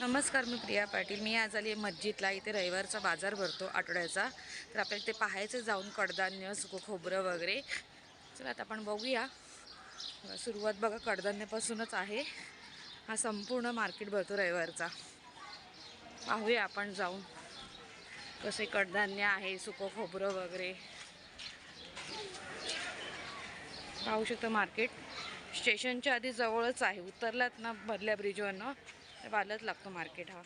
नमस्कार मी प्रिया पाटील. मी आज आली आहे मस्जिदला. इथे रविवारचा बाजार भरतो आठवड्याचा. तर आपल्याला ते पाहायचं जाऊन कडधान्य सुकं खोबरं वगैरे. चला आता आपण बघूया. सुरुवात बघा कडधान्यापासूनच आहे. हा संपूर्ण मार्केट भरतो रविवारचा. पाहूया आपण जाऊन कसे कडधान्य आहे सुकं खोबरं वगैरे. पाहू शकतो मार्केट. स्टेशनच्या आधी जवळच आहे. उतरलात ना भरल्या ब्रिजवरनं. वालच लागतो मार्केट हा.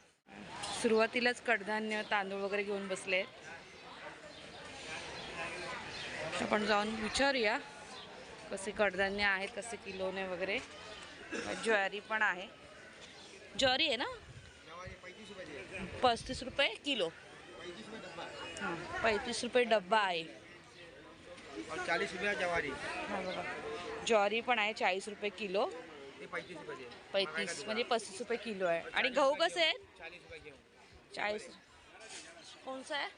सुरुवातीलाच कडधान्य तांदूळ वगैरे घेऊन बसले. आहेत आपण जाऊन विचारूया कसे कडधान्य आहेत कसे किलोने वगैरे. ज्वारी पण आहे. ज्वारी आहे ना? पस्तीस रुपये किलो. हां पैतीस रुपये डब्बा आहे. चालीस रुपया जवारी. हा बघा. ज्वारी पण आहे चाळीस रुपये किलो. पैतीस म्हणजे पस्तीस रुपये किलो आहे. आणि गहू कसं आहे? चाळीस कोणचं आहे?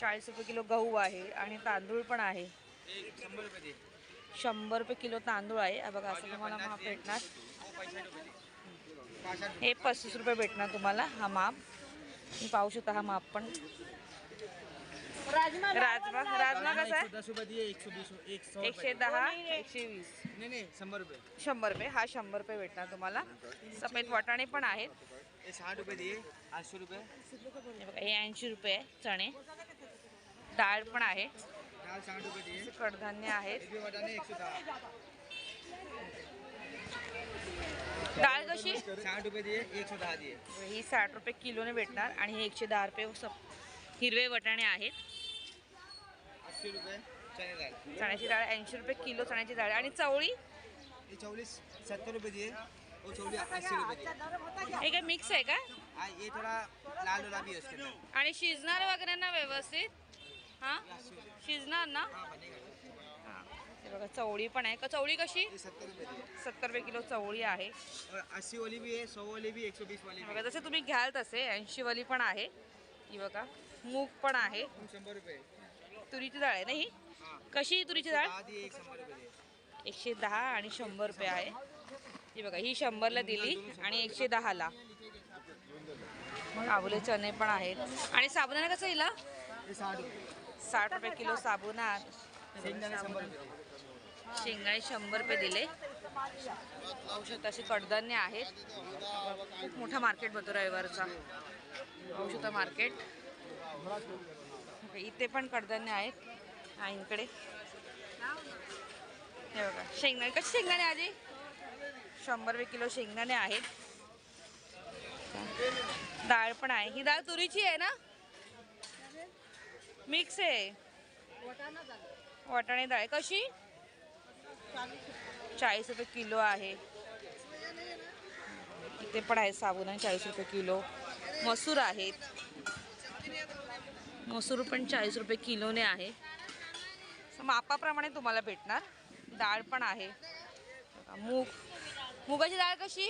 चाळीस रुपये किलो गहू आहे आणि तांदूळ पण आहे. शंभर रुपये किलो तांदूळ आहे. बघा असं तुम्हाला माप भेटणार. हे पस्तीस रुपये भेटणार तुम्हाला हा माप. तुम्ही पाहू शकता हा माप पण. राजमा राजमा कसा आहे? दस रुपये दिए एक सौ बीस एक सौ एकशे दहा एकशे वीस. नहीं नहीं शंभर रुपये. शंभर रुपये हा शंभर रुपये भेटणार तुम्हाला. सफेद वाटाणे पण आहेत. ये साठ रुपये दिए आठशे रुपये. हे ऐंशी रुपये चणे. डाळ पण आहे. कडधान्य आहेत. डाळ कशी? साठ रुपये दिए एक सौ दहा दिए ही साठ रुपये किलोने भेटणार आणि हे एकशे दहा रुपये हिरवे वटाणे आहेत. चण्याची डाळ ऐंशी रुपये किलो चण्याची डाळ आणि चवळी? चौलीस सत्तर रुपये हे काय मिक्स आहे का? वाला आणि शिजणार वगैरे ना व्यवस्थित? हां? शिजणार ना? बघा चवळी पण आहे. का चवळी कशी? सत्तर रुपये दिए सत्तर रुपये किलो चवळी आहे. अस्सी वाली भी है सौ वाली भी एक सौ बीस वाली बघा जसे तुम्ही घ्याल तसे ऐंशीवाली पण आहे. ही बघा. मूग पण आहे. शंभर रुपये तुरीची डाळ आहे ना ही? कशी तुरीची डाळ? एक शंभर रुपये एकशे दहा आणि शंभर रुपये आहे. ही बघा ही शंभरला दिली आणि एकशे दहाला. काबुले चणे पण आहेत. आणि साबुदाणा कसं येईल साठ रुपये साठ रुपये किलो साबुदाणा. शेंगदाणे शेंगाळे शंभर रुपये दिले. औषध अशी कडधान्य आहेत. खूप मोठा मार्केट भरतो रविवारचा. औषध मार्केट. इथे पण कडधान्य आहेत. आईंकडे हे बघा शेंगदाणे कसे शेंगदाणे आजी? शंभर रुपये किलो शेंगदाणे आहेत. डाळ पण आहे. ही डाळ तुरीची आहे ना? मिक्स आहे. वाटाणे डाळ कशी? चाळीस रुपये किलो आहे. इथे पण आहे साबुदाणे चाळीस रुपये किलो. मसूर आहेत. मसूर पण चाळीस रुपये किलोने आहे. मापाप्रमाणे तुम्हाला भेटणार. डाळ पण आहे. मूग. मुगाची डाळ कशी?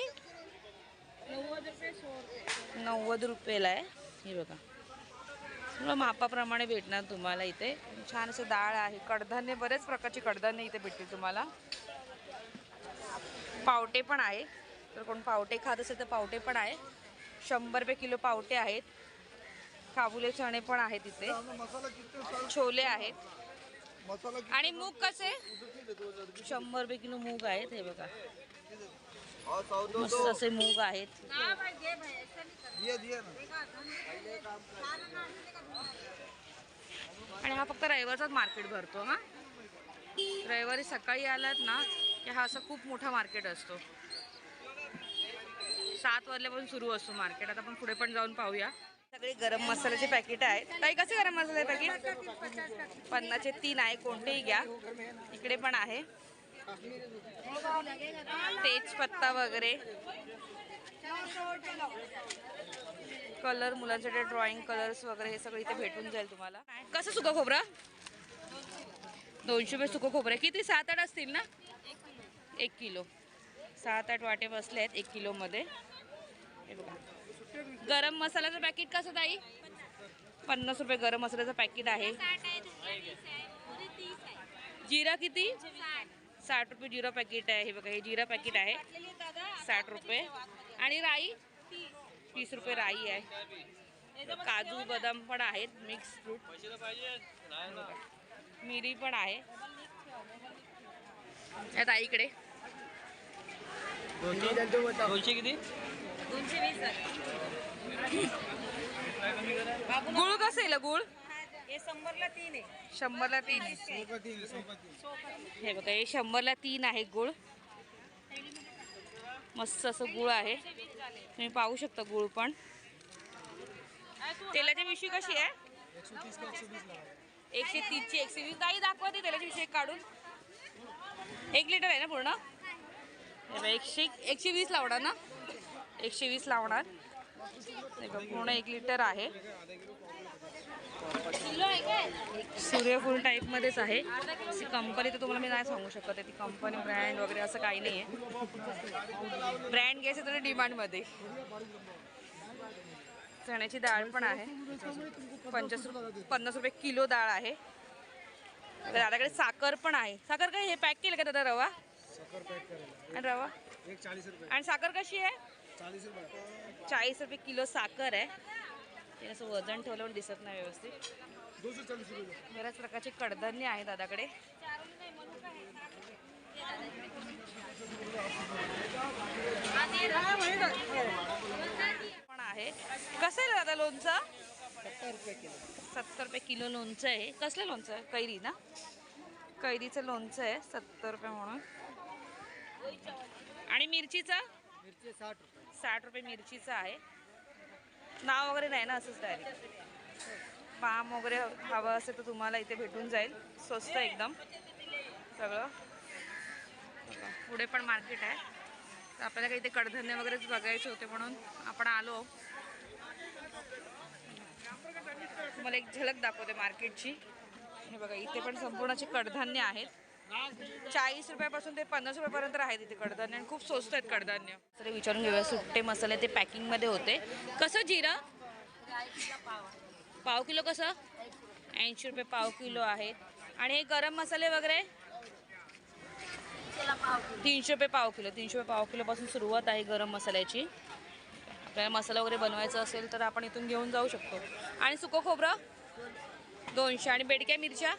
नव्वद रुपयेला आहे. हे बघा. सगळं मापाप्रमाणे भेटणार तुम्हाला इथे. छान असं डाळ आहे. कडधान्य बरेच प्रकारचे कडधान्य इथे भेटतील तुम्हाला. पावटे पण आहे. तर कोण पावटे खात असेल तर पावटे पण आहे. शंभर रुपये किलो पावटे आहेत. काबुले चणे पण आहेत इथे. छोले आहेत. आणि मूग कसे? शंभर रुपये किलो मूग आहेत हे बघा. मस्त असे मूग आहेत. आणि हा फक्त रविवारचाच मार्केट भरतो हा? रविवारी सकाळी आलात ना की हा असा खूप मोठा मार्केट असतो. सात वाजल्यापासून सुरू असतो मार्केट. आता आपण पुढे पण जाऊन पाहूया. सगळे गरम मसाल्याचे पॅकेट आहेत. काही कसे गरम मसाले पॅकेट पन्नाचे तीन आहे कोणतेही घ्या. इकडे पण आहे. तेजपत्ता वगैरे. कलर मुलांसाठी ड्रॉइंग कलर्स वगैरे हे सगळं इथे भेटून जाईल तुम्हाला. कसं सुकं खोबरं? दोनशे रुपये सुकं खोबरं किती? सात आठ असतील ना? एक किलो. सात आठ वाटे बसले आहेत एक किलोमध्ये. हे बघा. गरम मसाल्याचं पॅकेट कसं ताई? पन्नास रुपये गरम मसाल्याचं पॅकेट आहे. जिरा किती? साठ. रुपये जिरा पॅकेट आहे. हे बघा हे जिरा पॅकेट आहे. साठ रुपये. आणि राई? तीस. रुपये राई आहे. काजू बदाम पण आहेत मिक्स फ्रूट मिरी पण आहे. या ताईकडे दोनशे किती? दोनशे वीस गुळ कसं आहे गुळ? हे शंभरला तीन आहे. शंभरला तीन आहे. हे बघा हे शंभरला तीन आहे गुळ. मस्त असं गुळ आहे. तुम्ही पाहू शकता गुळ पण. तेलाची पिशवी कशी आहे? एकशे तीसची एकशे वीस. काही दाखवा ती तेलाची पिशवी एक काढून. एक लिटर आहे ना पूर्ण? हे एकशे एकशे वीस लावणार ना? एकशे वीस लावणार. पूर्ण एक लिटर आहे. सूर्यफूल टाईपमध्येच आहे. अशी कंपनी तर तुम्हाला मी नाही सांगू शकत आहे. ती कंपनी ब्रँड वगैरे असं काही नाही आहे ब्रँड घ्यायचं तर डिमांडमध्ये चण्याची डाळ पण आहे. पंचास रुपये पन्नास रुपये किलो डाळ आहे. तर दादाकडे साखर पण आहे. साखर काय हे पॅक केलं का दादा रवा? रवा? आणि साखर कशी आहे? चाळीस रुपये. किलो साखर आहे. ते असं वजन ठेवल्यावर दिसत नाही व्यवस्थित. बऱ्याच प्रकारचे कडधान्य आहे दादाकडे. पण आहे. कसं आहे दादा लोणचं? सत्तर रुपये किलो. सत्तर रुपये किलो लोणचं आहे. कसलं लोणचं आहे? कैरी ना? कैरीचं लोणचं आहे सत्तर रुपये म्हणून. आणि मिरचीचं? मिरची साठ रुपये. साठ रुपये मिरचीचं आहे. नाव वगैरे नाही ना असंच डायरेक्ट पाम वगैरे हवं असेल तर तुम्हाला इथे भेटून जाईल. स्वस्त एकदम. सगळं. पुढे पण मार्केट आहे. तर आपल्याला काही इथे कडधान्य वगैरेच बघायचे होते म्हणून आपण आलो. तुम्हाला एक झलक दाखवते मार्केटची हे बघा इथे पण संपूर्णचे कडधान्य आहेत. चाळीस रुपयापासून ते पन्नास रुपयापर्यंत आहेत इथे कडधान्य आणि खूप स्वस्त आहेत कडधान्य. तर विचारून घेऊया सुट्टे मसाले ते पॅकिंगमध्ये होते. कसं जिरा? पाव किलो कसं? ऐंशी रुपये पाव किलो आहेत आणि हे गरम मसाले वगैरे? तीनशे रुपये पाव किलो तीनशे रुपये पाव किलोपासून सुरुवात आहे गरम मसाल्याची. आपल्याला मसाला वगैरे बनवायचा असेल तर आपण इथून घेऊन जाऊ शकतो. आणि सुकं खोबरं? दोनशे. आणि बेडक्या मिरच्या?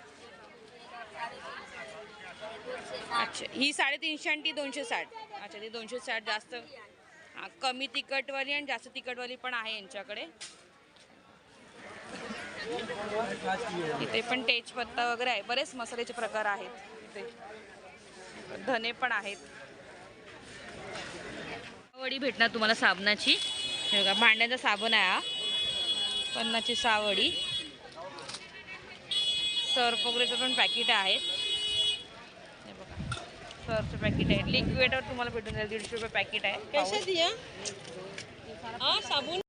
अच्छा ही साडेतीनशे आणि ती दोनशे साठ. अच्छा ती दोनशे साठ जास्त. हां कमी तिखटवाली आणि जास्त तिखटवाली पण आहे यांच्याकडे. इथे पण तेजपत्ता वगैरे आहे. बरेच मसाल्याचे प्रकार आहेत इथे. धने पण आहेत. वडी भेटणार तुम्हाला साबणाची. हे बघा साबण आहे हा. पन्नाची सावडी. सर्फ वगैरेचं पण पॅकेट आहेत सर्फचं पॅकेट आहे. लिक्विडवर तुम्हाला भेटून जाईल दीडशे रुपये पॅकेट आहे. कैसे दिया हाँ साबुन.